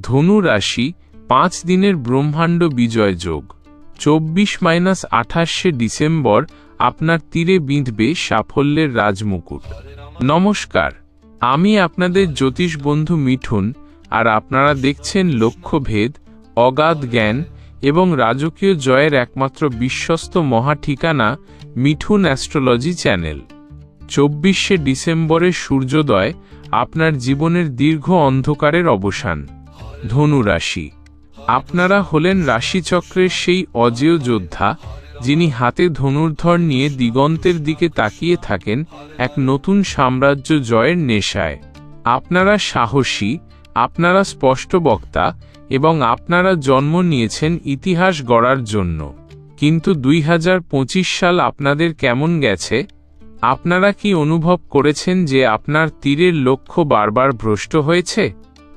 ধনু রাশি পাঁচ দিনের ব্রহ্মাণ্ড বিজয় যোগ। চব্বিশ মাইনাস আঠাশে ডিসেম্বর আপনার তীরে বিঁধবে সাফল্যের রাজমুকুট। নমস্কার, আমি আপনাদের জ্যোতিষ বন্ধু মিঠুন আর আপনারা দেখছেন লক্ষ্যভেদ, অগাধ জ্ঞান এবং রাজকীয় জয়ের একমাত্র বিশ্বস্ত মহা ঠিকানা মিঠুন অ্যাস্ট্রোলজি চ্যানেল। চব্বিশে ডিসেম্বরের সূর্যোদয় আপনার জীবনের দীর্ঘ অন্ধকারের অবসান। ধনু রাশি। আপনারা হলেন রাশিচক্রের সেই অজেয় যোদ্ধা, যিনি হাতে ধনুর্ধর নিয়ে দিগন্তের দিকে তাকিয়ে থাকেন এক নতুন সাম্রাজ্য জয়ের নেশায়। আপনারা সাহসী, আপনারা স্পষ্ট বক্তা এবং আপনারা জন্ম নিয়েছেন ইতিহাস গড়ার জন্য। কিন্তু দুই হাজার পঁচিশ সাল আপনাদের কেমন গেছে? আপনারা কি অনুভব করেছেন যে আপনার তীরের লক্ষ্য বারবার ভ্রষ্ট হয়েছে?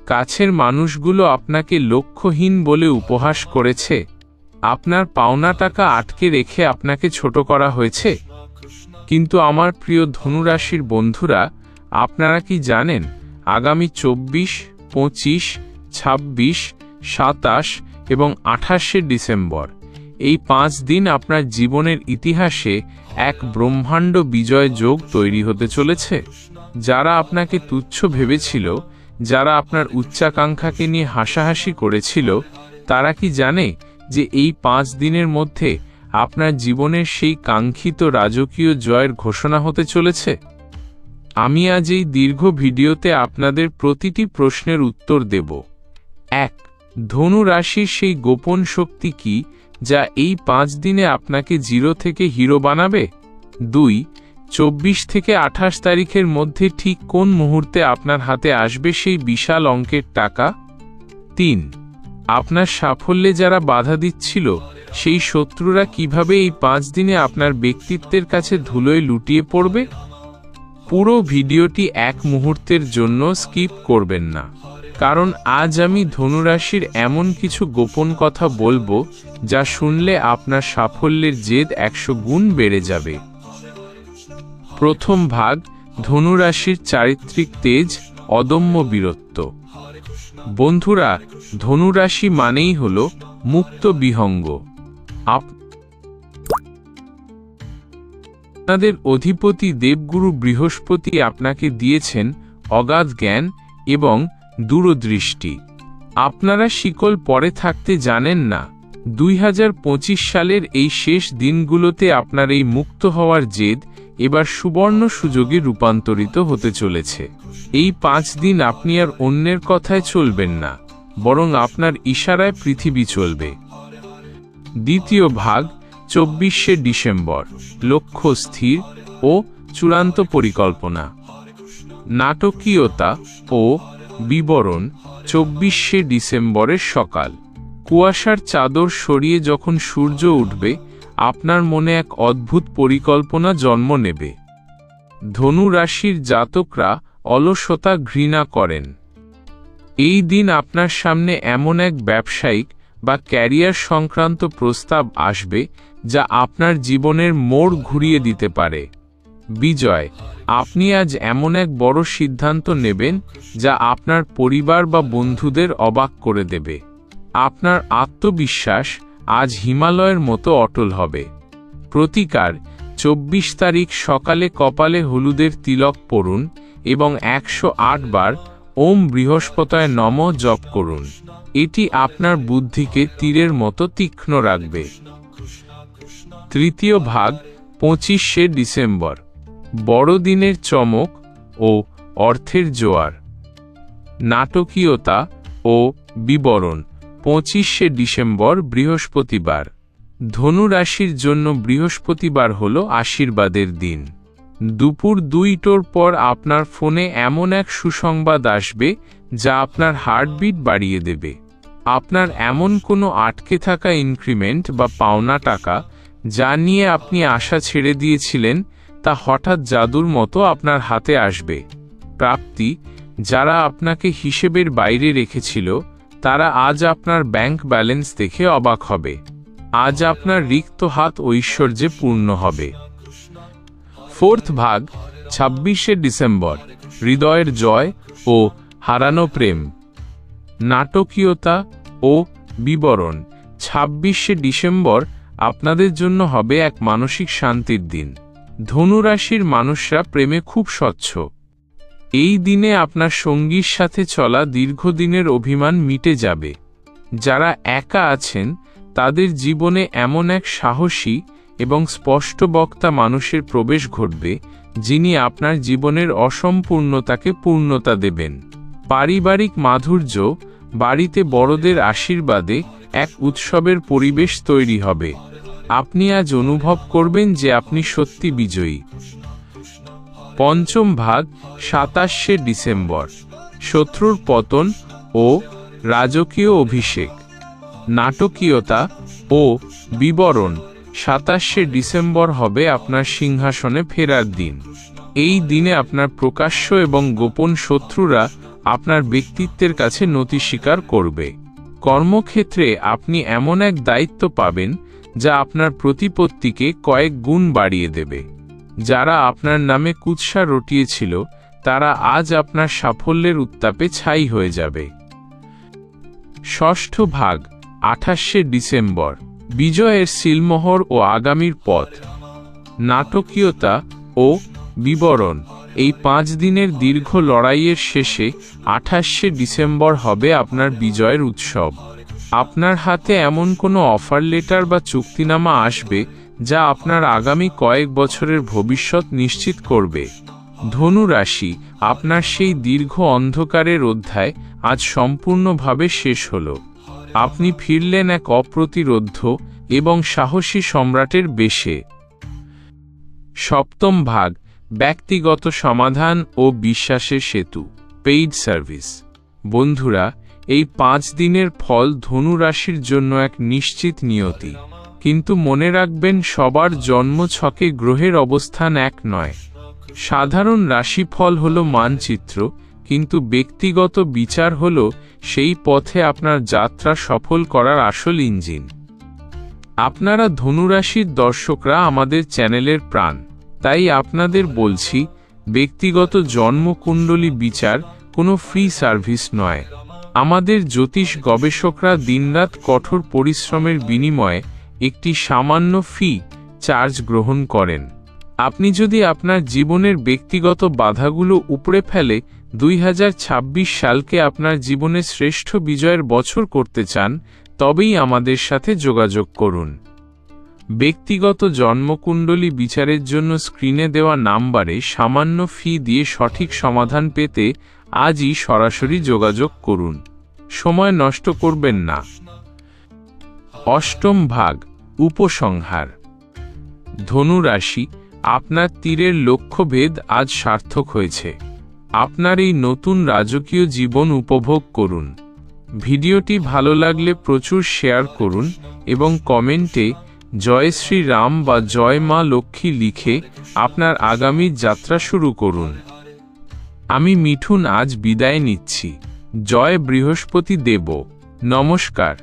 কাছের মানুষগুলো আপনাকে লক্ষ্যহীন বলে উপহাস করেছে। আপনার পাওনা টাকা আটকে রেখে আপনাকে ছোট করা হয়েছে। কিন্তু আমার প্রিয় ধনুরাশির বন্ধুরা, আপনারা কি জানেন, আগামী চব্বিশ, পঁচিশ, ছাব্বিশ, সাতাশ এবং আঠাশে ডিসেম্বর, এই পাঁচ দিন আপনার জীবনের ইতিহাসে এক ব্রহ্মাণ্ড বিজয় যোগ তৈরি হতে চলেছে। যারা আপনাকে তুচ্ছ ভেবেছিল যারা আপনার উচ্চাকাঙ্ক্ষাকে নিয়ে হাসাহাসি করেছিল, তারা কি জানে যে এই পাঁচ দিনের মধ্যে আপনার জীবনের সেই কাঙ্ক্ষিত রাজকীয় জয়ের ঘোষণা হতে চলেছে? আমি আজ এই দীর্ঘ ভিডিওতে আপনাদের প্রতিটি প্রশ্নের উত্তর দেব। এক, ধনু রাশির সেই গোপন শক্তি কি যা এই পাঁচ দিনে আপনাকে জিরো থেকে হিরো বানাবে? দুই চব্বিশ থেকে আঠাশ তারিখের মধ্যে ঠিক কোন মুহূর্তে আপনার হাতে আসবে সেই বিশাল অঙ্কের টাকা? তিন। আপনার সাফল্যে যারা বাধা দিচ্ছিল, সেই শত্রুরা কীভাবে এই পাঁচ দিনে আপনার ব্যক্তিত্বের কাছে ধুলোয় লুটিয়ে পড়বে? পুরো ভিডিওটি এক মুহূর্তের জন্য স্কিপ করবেন না। কারণ আজ আমি ধনুরাশির এমন কিছু গোপন কথা বলব, যা শুনলে আপনার সাফল্যের জেদ একশো গুণ বেড়ে যাবে। প্রথম ভাগ ধনুরাশির চারিত্রিক তেজ অদম্য বীরত্ব। বন্ধুরা, ধনুরাশি মানেই হল মুক্ত বিহঙ্গ। আপনাদের অধিপতি দেবগুরু বৃহস্পতি আপনাকে দিয়েছেন অগাধ জ্ঞান এবং দূরদৃষ্টি। আপনারা শিকল পরে থাকতে জানেন না, দুই হাজার পঁচিশ সালের এই শেষ দিনগুলোতে আপনার এই মুক্ত হওয়ার জেদ এবার সুবর্ণ সুযোগে রূপান্তরিত হতে চলেছে। এই পাঁচ দিন আপনি আর অন্যের কথায় চলবেন না, বরং আপনার ইশারায় পৃথিবী চলবে। দ্বিতীয় ভাগ, চব্বিশে ডিসেম্বর, লক্ষ্য স্থির ও চূড়ান্ত পরিকল্পনা। নাটকীয়তা ও বিবরণ, চব্বিশে ডিসেম্বরের সকাল। কুয়াশার চাদর সরিয়ে যখন সূর্য উঠবে আপনার মনে এক অদ্ভুত পরিকল্পনা জন্ম নেবে। ধনু রাশির জাতকরা অলসতা ঘৃণা করেন। এই দিন আপনার সামনে এমন এক ব্যবসায়িক বা ক্যারিয়ার সংক্রান্ত প্রস্তাব আসবে যা আপনার জীবনের মোড় ঘুরিয়ে দিতে পারে। বিজয়, আপনি আজ এমন এক বড় সিদ্ধান্ত নেবেন যা আপনার পরিবার বা বন্ধুদের অবাক করে দেবে। আপনার আত্মবিশ্বাস আজ হিমালয়ের মতো অটল হবে। প্রতিকার, চব্বিশ তারিখ সকালে কপালে হলুদের তিলক পড়ুন এবং একশো আট বার ওম বৃহস্পতায় নম জপ করুন। এটি আপনার বুদ্ধিকে তীরের মতো তীক্ষ্ণ রাখবে। তৃতীয় ভাগ, পঁচিশে ডিসেম্বর। বড়দিনের চমক ও অর্থের জোয়ার। নাটকীয়তা ও বিবরণ। পঁচিশে ডিসেম্বর বৃহস্পতিবার। ধনু রাশির জন্য বৃহস্পতিবার হল আশীর্বাদের দিন। দুপুর দুইটোর পর আপনার ফোনে এমন এক সুসংবাদ আসবে, যা আপনার হার্টবিট বাড়িয়ে দেবে। আপনার এমন কোনো আটকে থাকা ইনক্রিমেন্ট বা পাওনা টাকা, যা নিয়ে আপনি আশা ছেড়ে দিয়েছিলেন, তা হঠাৎ জাদুর মতো আপনার হাতে আসবে। প্রাপ্তি, যারা আপনাকে হিসেবের বাইরে রেখেছিল তারা আজ আপনার ব্যাংক ব্যালেন্স দেখে অবাক হবে। আজ আপনার রিক্ত হাত ঐশ্বর্যে পূর্ণ হবে। ফোর্থ ভাগ, ছাব্বিশে ডিসেম্বর, হৃদয়ের জয় ও হারানো প্রেম। নাটকীয়তা ও বিবরণ, ছাব্বিশে ডিসেম্বর আপনাদের জন্য হবে এক মানসিক শান্তির দিন। ধনুরাশির মানুষরা প্রেমে খুব স্বচ্ছ। এই দিনে আপনার সঙ্গীর সাথে চলা দীর্ঘদিনের অভিমান মিটে যাবে। যারা একা আছেন, তাদের জীবনে এমন এক সাহসী এবং স্পষ্ট বক্তা মানুষের প্রবেশ ঘটবে, যিনি আপনার জীবনের অসম্পূর্ণতাকে পূর্ণতা দেবেন। পারিবারিক মাধুর্য, বাড়িতে বড়দের আশীর্বাদে এক উৎসবের পরিবেশ তৈরি হবে। আপনি আজ অনুভব করবেন যে আপনি সত্যি বিজয়ী। পঞ্চম ভাগ, সাতাশে ডিসেম্বর। শত্রুর পতন ও রাজকীয় অভিষেক। নাটকীয়তা ও বিবরণ, সাতাশে ডিসেম্বর হবে আপনার সিংহাসনে ফেরার দিন। এই দিনে আপনার প্রকাশ্য এবং গোপন শত্রুরা আপনার ব্যক্তিত্বের কাছে নতি স্বীকার করবে। কর্মক্ষেত্রে আপনি এমন এক দায়িত্ব পাবেন, যা আপনার প্রতিপত্তিকে কয়েক গুণ বাড়িয়ে দেবে। যারা আপনার নামে কুৎসা রটিয়েছিল, তারা আজ আপনার সাফল্যের উত্তাপে ছাই হয়ে যাবে। ষষ্ঠ ভাগ, আঠাশে ডিসেম্বর, বিজয়ের সিলমোহর ও আগামীর পথ। নাটকীয়তা ও বিবরণ, এই পাঁচ দিনের দীর্ঘ লড়াইয়ের শেষে আঠাশে ডিসেম্বর হবে আপনার বিজয়ের উৎসব। আপনার হাতে এমন কোনো অফার লেটার বা চুক্তিনামা আসবে যা আপনার আগামী কয়েক বছরের ভবিষ্যৎ নিশ্চিত করবে। ধনু রাশি, আপনার সেই দীর্ঘ অন্ধকারের অধ্যায় আজ সম্পূর্ণভাবে শেষ হল। আপনি ফিরলেন এক অপ্রতিরোধ্য এবং সাহসী সম্রাটের বেশে। সপ্তম ভাগ, ব্যক্তিগত সমাধান ও বিশ্বাসের সেতু পেইড সার্ভিস বন্ধুরা, এই পাঁচ দিনের ফল ধনু রাশির জন্য এক নিশ্চিত নিয়তি। কিন্তু মনে রাখবেন, সবার জন্ম ছকে গ্রহের অবস্থান এক নয়। সাধারণ রাশিফল হল মানচিত্র, কিন্তু ব্যক্তিগত বিচার হল সেই পথে আপনার যাত্রা সফল করার আসল ইঞ্জিন। আপনারা ধনুরাশির দর্শকরা আমাদের চ্যানেলের প্রাণ। তাই আপনাদের বলছি, ব্যক্তিগত জন্মকুণ্ডলী বিচার কোনো ফ্রি সার্ভিস নয়। আমাদের জ্যোতিষ গবেষকরা দিনরাত কঠোর পরিশ্রমের বিনিময়ে একটি সামান্য ফি চার্জ গ্রহণ করেন। আপনি যদি আপনার জীবনের ব্যক্তিগত বাধাগুলো উপড়ে ফেলে দুই হাজার ছাব্বিশ সালকে আপনার জীবনে শ্রেষ্ঠ বিজয়ের বছর করতে চান, তবেই আমাদের সাথে যোগাযোগ করুন। ব্যক্তিগত জন্মকুণ্ডলী বিচারের জন্য স্ক্রিনে দেওয়া নাম্বারে সামান্য ফি দিয়ে সঠিক সমাধান পেতে আজই সরাসরি যোগাযোগ করুন। সময় নষ্ট করবেন না। অষ্টম ভাগ উপসংহার। ধনুরাশি, আপনার তীরের লক্ষ্যভেদ আজ সার্থক হয়েছে। আপনার এই নতুন রাজকীয় জীবন উপভোগ করুন। ভিডিওটি ভালো লাগলে প্রচুর শেয়ার করুন এবং কমেন্টে জয় শ্রী রাম বা জয় মা লক্ষ্মী লিখে আপনার আগামী যাত্রা শুরু করুন। আমি মিঠুন আজ বিদায় নিচ্ছি। জয় বৃহস্পতি দেব। নমস্কার।